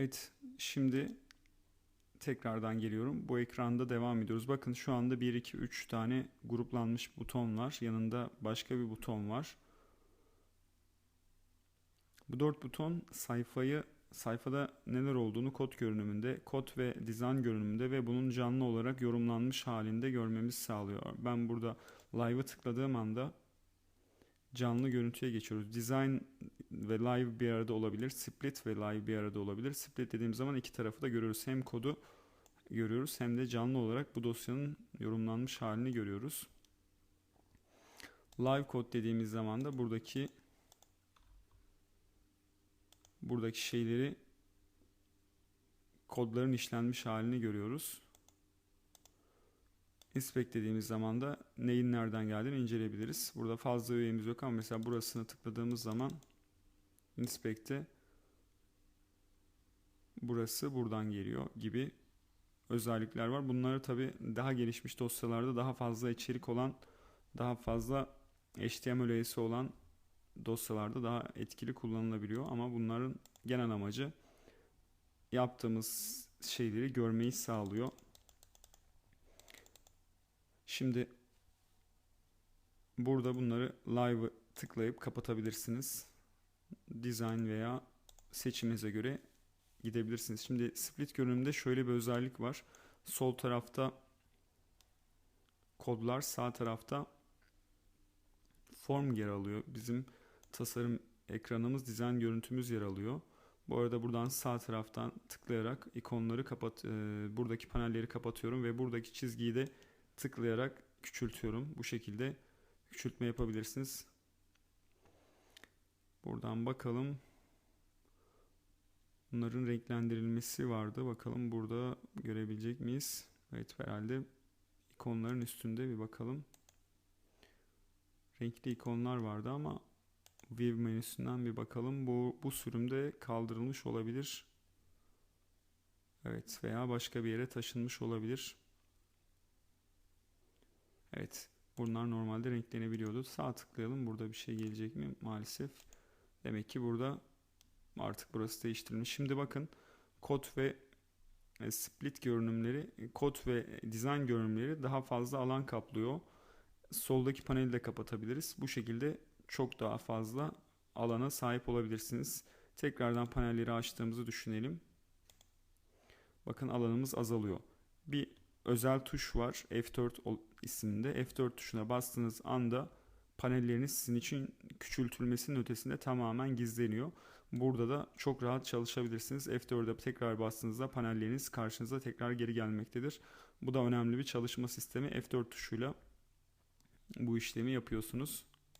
Evet, şimdi tekrardan geliyorum. Bu ekranda devam ediyoruz. Bakın şu anda 1, 2, 3 tane gruplanmış buton var. Yanında başka bir buton var. Bu dört buton sayfayı sayfada neler olduğunu kod görünümünde, kod ve dizayn görünümünde ve bunun canlı olarak yorumlanmış halinde görmemizi sağlıyor. Ben burada live'ı tıkladığım anda canlı görüntüye geçiyoruz. Design ve live bir arada olabilir. Split ve live bir arada olabilir. Split dediğim zaman iki tarafı da görüyoruz. Hem kodu görüyoruz hem de canlı olarak bu dosyanın yorumlanmış halini görüyoruz. Live kod dediğimiz zaman da buradaki buradaki şeyleri kodların işlenmiş halini görüyoruz. Inspect dediğimiz zaman da neyin nereden geldiğini inceleyebiliriz. Burada fazla üyemiz yok ama mesela burasını tıkladığımız zaman Inspect'te burası buradan geliyor gibi özellikler var. Bunları tabi daha gelişmiş dosyalarda daha fazla içerik olan daha fazla HTML öğesi olan dosyalarda daha etkili kullanılabiliyor ama bunların genel amacı yaptığımız şeyleri görmeyi sağlıyor. Şimdi burada bunları live tıklayıp kapatabilirsiniz. Design veya seçiminize göre gidebilirsiniz. Şimdi split görünümde şöyle bir özellik var. Sol tarafta kodlar, sağ tarafta form yer alıyor. Bizim tasarım ekranımız, dizayn görüntümüz yer alıyor. Bu arada buradan sağ taraftan tıklayarak ikonları kapat, e, buradaki panelleri kapatıyorum ve buradaki çizgiyi de tıklayarak küçültüyorum. Bu şekilde küçültme yapabilirsiniz. Buradan bakalım. Bunların renklendirilmesi vardı. Bakalım burada görebilecek miyiz? Evet herhalde ikonların üstünde bir bakalım. Renkli ikonlar vardı ama View menüsünden bir bakalım. Bu, bu sürümde kaldırılmış olabilir. Evet veya başka bir yere taşınmış olabilir. Evet bunlar normalde renklenebiliyordu. Sağ tıklayalım. Burada bir şey gelecek mi? Maalesef. Demek ki burada artık burası değiştirilmiş. Şimdi bakın kod ve e, split görünümleri, kod ve dizayn görünümleri daha fazla alan kaplıyor. Soldaki paneli de kapatabiliriz. Bu şekilde çok daha fazla alana sahip olabilirsiniz. Tekrardan panelleri açtığımızı düşünelim. Bakın alanımız azalıyor. Bir özel tuş var F4 isminde. F4 tuşuna bastığınız anda panelleriniz sizin için küçültülmesinin ötesinde tamamen gizleniyor. Burada da çok rahat çalışabilirsiniz. F4'e tekrar bastığınızda panelleriniz karşınıza tekrar geri gelmektedir. Bu da önemli bir çalışma sistemi. F4 tuşuyla bu işlemi yapıyorsunuz.